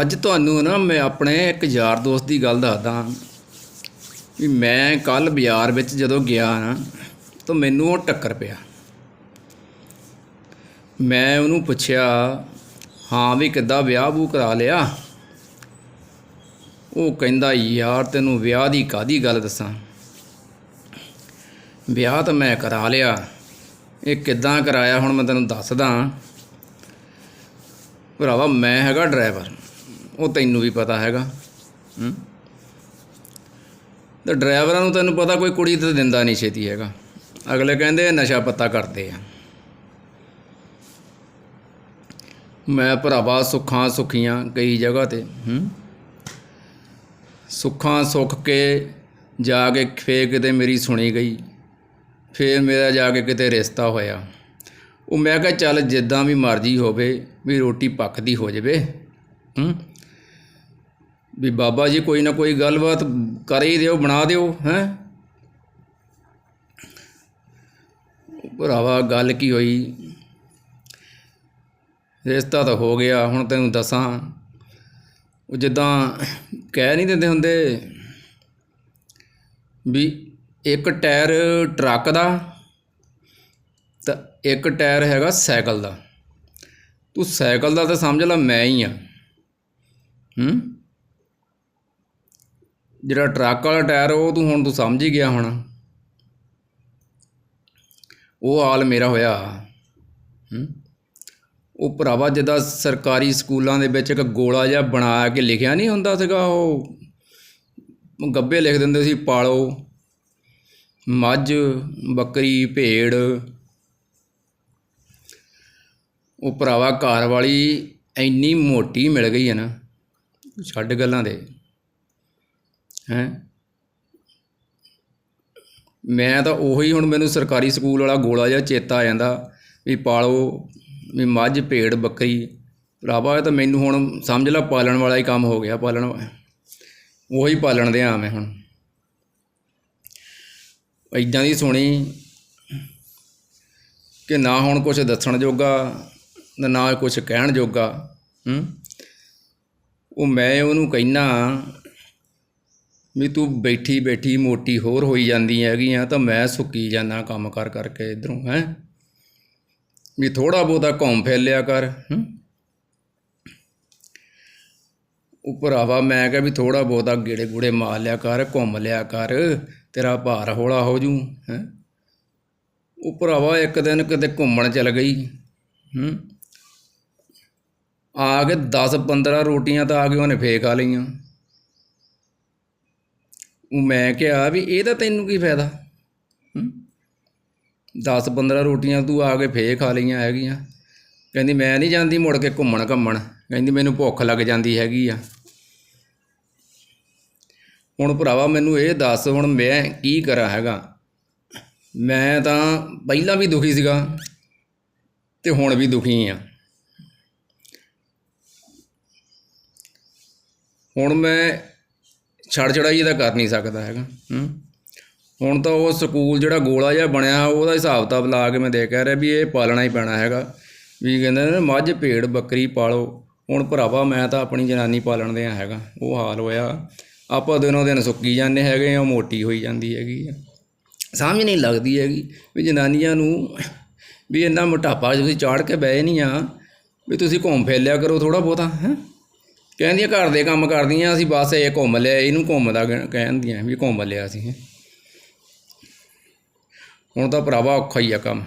ਅੱਜ ਤੁਹਾਨੂੰ ਨਾ ਮੈਂ ਆਪਣੇ ਇੱਕ ਯਾਰ ਦੋਸਤ ਦੀ ਗੱਲ ਦੱਸਦਾ ਵੀ ਮੈਂ ਕੱਲ ਬਾਜ਼ਾਰ ਵਿੱਚ ਜਦੋਂ ਗਿਆ ਨਾ, ਤਾਂ ਮੈਨੂੰ ਉਹ ਟੱਕਰ ਪਿਆ। ਮੈਂ ਉਹਨੂੰ ਪੁੱਛਿਆ, ਹਾਂ ਵੀ ਕਿੱਦਾਂ ਵਿਆਹ ਬੂ ਕਰਾ ਲਿਆ? ਉਹ ਕਹਿੰਦਾ, ਯਾਰ ਤੈਨੂੰ ਵਿਆਹ ਦੀ ਕਾਦੀ ਗੱਲ ਦੱਸਾਂ? ਵਿਆਹ ਤਾਂ ਮੈਂ ਕਰਾ ਲਿਆ। ਇਹ ਕਿੱਦਾਂ ਕਰਾਇਆ ਹੁਣ ਮੈਂ ਤੈਨੂੰ ਦੱਸਦਾ ਭਰਾਵਾ, ਮੈਂ ਹੈਗਾ ਡਰਾਈਵਰ। ਉਹ ਤੈਨੂੰ ਵੀ ਪਤਾ ਹੈਗਾ, ਹੂੰ? ਤੇ ਡਰਾਈਵਰਾਂ ਨੂੰ ਤੈਨੂੰ ਪਤਾ ਕੋਈ ਕੁੜੀ ਤੇ ਦਿੰਦਾ ਨਹੀਂ ਛੇਤੀ ਹੈਗਾ। ਅਗਲੇ ਕਹਿੰਦੇ ਨਸ਼ਾ ਪੱਤਾ ਕਰਦੇ ਆ। ਮੈਂ ਭਰਾਵਾ ਸੁੱਖਾਂ ਸੁਖੀਆਂ ਕਈ ਜਗ੍ਹਾ ਤੇ, ਹੂੰ? ਸੁੱਖਾਂ ਸੁੱਖ ਕੇ ਜਾ ਕੇ ਫੇਰ ਕਿਤੇ ਮੇਰੀ ਸੁਣੀ ਗਈ, ਫੇਰ ਮੇਰਾ ਜਾ ਕੇ ਕਿਤੇ ਰਿਸ਼ਤਾ ਹੋਇਆ। ਉਹ ਮੈਂ ਕਿਹਾ, ਚੱਲ ਜਿੱਦਾਂ ਵੀ ਮਰਜ਼ੀ ਹੋਵੇ, ਵੀ ਰੋਟੀ ਪੱਕਦੀ ਹੋ ਜਾਵੇ, ਹੂੰ? ਵੀ ਬਾਬਾ ਜੀ ਕੋਈ ਨਾ ਕੋਈ ਗੱਲਬਾਤ ਕਰ ਹੀ ਦਿਓ, ਬਣਾ ਦਿਓ, ਹੈ? ਭਰਾਵਾ, ਗੱਲ ਕੀ ਹੋਈ? ਰਿਸ਼ਤਾ ਤਾਂ ਹੋ ਗਿਆ, ਹੁਣ ਤੈਨੂੰ ਦੱਸਾਂ। ਉਹ ਜਿੱਦਾਂ ਕਹਿ ਨਹੀਂ ਦਿੰਦੇ ਹੁੰਦੇ ਵੀ ਇੱਕ ਟਾਇਰ ਟਰੱਕ ਦਾ ਤਾਂ ਇੱਕ ਟਾਇਰ ਹੈਗਾ ਸਾਈਕਲ ਦਾ। ਤੂੰ ਸਾਈਕਲ ਦਾ ਤਾਂ ਸਮਝ ਲੈ, ਮੈਂ ਹੀ ਆ। ਹੂੰ? ਜਿਹੜਾ ਟਰੱਕ ਵਾਲਾ ਟਾਇਰ, ਉਹ ਤੂੰ ਹੁਣ ਤੂੰ ਸਮਝ ਹੀ ਗਿਆ ਹੁਣ। ਉਹ ਹਾਲ ਮੇਰਾ ਹੋਇਆ। ਹੂੰ? ਉਹ ਭਰਾਵਾ ਜਿੱਦਾਂ ਸਰਕਾਰੀ ਸਕੂਲਾਂ ਦੇ ਵਿੱਚ ਇੱਕ ਗੋਲਾ ਜਿਹਾ ਬਣਾ ਕੇ ਲਿਖਿਆ ਨਹੀਂ ਹੁੰਦਾ ਸੀਗਾ, ਉਹ ਗੱਬੇ ਲਿਖ ਦਿੰਦੇ ਸੀ, ਪਾਲੋ, ਮੱਝ, ਬੱਕਰੀ, ਭੇਡ। ਉਹ ਭਰਾਵਾ ਘਰ ਵਾਲੀ ਇੰਨੀ ਮੋਟੀ ਮਿਲ ਗਈ ਹੈ ਨਾ, ਛੱਡ ਗੱਲਾਂ ਦੇ। ਹੈਂ? ਮੈਂ ਤਾਂ ਉਹੀ ਹੁਣ ਮੈਨੂੰ ਸਰਕਾਰੀ ਸਕੂਲ ਵਾਲਾ ਗੋਲਾ ਜਿਹਾ ਚੇਤਾ ਆ ਜਾਂਦਾ ਵੀ ਪਾਲੋ, ਵੀ ਮੱਝ, ਭੇਡ, ਬੱਕਰੀ। ਭਰਾਵਾ, ਇਹ ਤਾਂ ਮੈਨੂੰ ਹੁਣ ਸਮਝ ਲਾ ਪਾਲਣ ਵਾਲਾ ਹੀ ਕੰਮ ਹੋ ਗਿਆ, ਪਾਲਣ ਉਹੀ ਪਾਲਣ ਦੇ ਆ ਮੈਂ ਹੁਣ। ਇਦਾਂ ਦੀ ਸੁਣੀ ਕਿ ਨਾ ਹੁਣ ਕੁਝ ਦੱਸਣ ਜੋਗਾ, ਨਾ ਕੁਝ ਕਹਿਣ ਜੋਗਾ, ਹੂੰ? ਉਹ ਮੈਂ ਉਹਨੂੰ ਕਹਿਣਾ ਵੀ ਤੂੰ ਬੈਠੀ ਬੈਠੀ ਮੋਟੀ ਹੋਰ ਹੋਈ ਜਾਂਦੀ ਹੈਗੀ ਆ, ਤਾਂ ਮੈਂ ਸੁੱਕੀ ਜਾਂਦਾ ਕੰਮ ਕਰ ਕਰਕੇ ਇਧਰੋਂ, ਹੈ? ਵੀ ਥੋੜਾ ਬਹੁਤਾ ਘੁੰਮ ਫਿਰ ਲਿਆ ਕਰ, ਹੂੰ? ਉਹ ਭਰਾਵਾ ਮੈਂ ਕਿਹਾ ਵੀ ਥੋੜਾ ਬਹੁਤਾ ਗੇੜੇ ਗੂੜੇ ਮਾਰ ਲਿਆ ਕਰ, ਘੁੰਮ ਲਿਆ ਕਰ, ਤੇਰਾ ਭਾਰ ਹੌਲਾ ਹੋ ਜੂ, ਹੈ? ਉਹ ਭਰਾਵਾ ਇੱਕ ਦਿਨ ਕਿਤੇ ਘੁੰਮਣ ਚਲ ਗਈ, ਹੂੰ? ਆ ਕੇ 10 15 ਰੋਟੀਆਂ ਤਾਂ ਆ ਕੇ ਉਹਨੇ ਫੇਕ ਆ ਲਈਆਂ। ਮੈਂ ਕਿਹਾ ਵੀ ਇਹਦਾ ਤੈਨੂੰ ਕੀ ਫਾਇਦਾ? ਹੂੰ? 10 15 ਰੋਟੀਆਂ ਤੂੰ ਆ ਕੇ ਫੇਕ ਖਾ ਲਈਆਂ ਹੈਗੀਆਂ। ਕਹਿੰਦੀ ਮੈਂ ਨਹੀਂ ਜਾਂਦੀ ਮੁੜ ਕੇ ਘੁੰਮਣ ਘੰਮਣ। ਕਹਿੰਦੀ ਮੈਨੂੰ ਭੁੱਖ ਲੱਗ ਜਾਂਦੀ ਹੈਗੀ ਆ। ਹੁਣ ਭਰਾਵਾ ਮੈਨੂੰ ਇਹ ਦੱਸ, ਹੁਣ ਮੈਂ ਕੀ ਕਰਾਂ ਹੈਗਾ? ਮੈਂ ਤਾਂ ਪਹਿਲਾਂ ਵੀ ਦੁਖੀ ਸੀਗਾ ਤੇ ਹੁਣ ਵੀ ਦੁਖੀ ਆ। ਹੁਣ ਮੈਂ ਛੜ ਛੜਾਈ ਇਹਦਾ ਕਰ ਨਹੀਂ ਸਕਦਾ ਹੈਗਾ, ਹੂੰ। ਹੁਣ ਤਾਂ ਉਹ ਸਕੂਲ ਜਿਹੜਾ ਗੋਲਾ ਜਿਹਾ ਬਣਿਆ, ਉਹਦਾ ਹਿਸਾਬ ਕਿਤਾਬ ਲਾ ਕੇ ਮੈਂ ਦੇਖ ਰਿਹਾ ਵੀ ਇਹ ਪਾਲਣਾ ਹੀ ਪੈਣਾ ਹੈਗਾ। ਵੀ ਕਹਿੰਦੇ ਨੇ ਮੱਝ ਭੇੜ ਬੱਕਰੀ ਪਾਲੋ। ਹੁਣ ਭਰਾਵਾ, ਮੈਂ ਤਾਂ ਆਪਣੀ ਜਨਾਨੀ ਪਾਲਣ ਦੇ ਹੈਗਾ। ਉਹ ਹਾਲ ਹੋਇਆ। ਆਪਾਂ ਦਿਨੋਂ ਦਿਨ ਸੁੱਕੀ ਜਾਂਦੇ ਹੈਗੇ ਆ ਮੋਟੀ ਹੋਈ ਜਾਂਦੀ ਹੈਗੀ ਆ। ਸਮਝ ਨਹੀਂ ਲੱਗਦੀ ਹੈਗੀ ਵੀ ਜਨਾਨੀਆਂ ਨੂੰ ਵੀ ਇੰਨਾ ਮੋਟਾਪਾ ਤੁਸੀਂ ਚਾੜ ਕੇ ਬਹਿ ਨਹੀਂ ਆ, ਵੀ ਤੁਸੀਂ ਘੁੰਮ ਫਿਰ ਲਿਆ ਕਰੋ ਥੋੜਾ ਬਹੁਤਾ, ਹੈ। ਕਹਿੰਦੀਆਂ ਘਰ ਦੇ ਕੰਮ ਕਰਦੀਆਂ, ਅਸੀਂ ਬਸ ਇਹ ਘੁੰਮ ਲਿਆ, ਇਹਨੂੰ ਘੁੰਮਦਾ ਕਹਿ- ਕਹਿੰਦੀਆਂ ਵੀ ਘੁੰਮ ਲਿਆ ਅਸੀਂ। ਹੁਣ ਤਾਂ ਭਰਾਵਾ ਔਖਾ ਹੀ ਆ ਕੰਮ।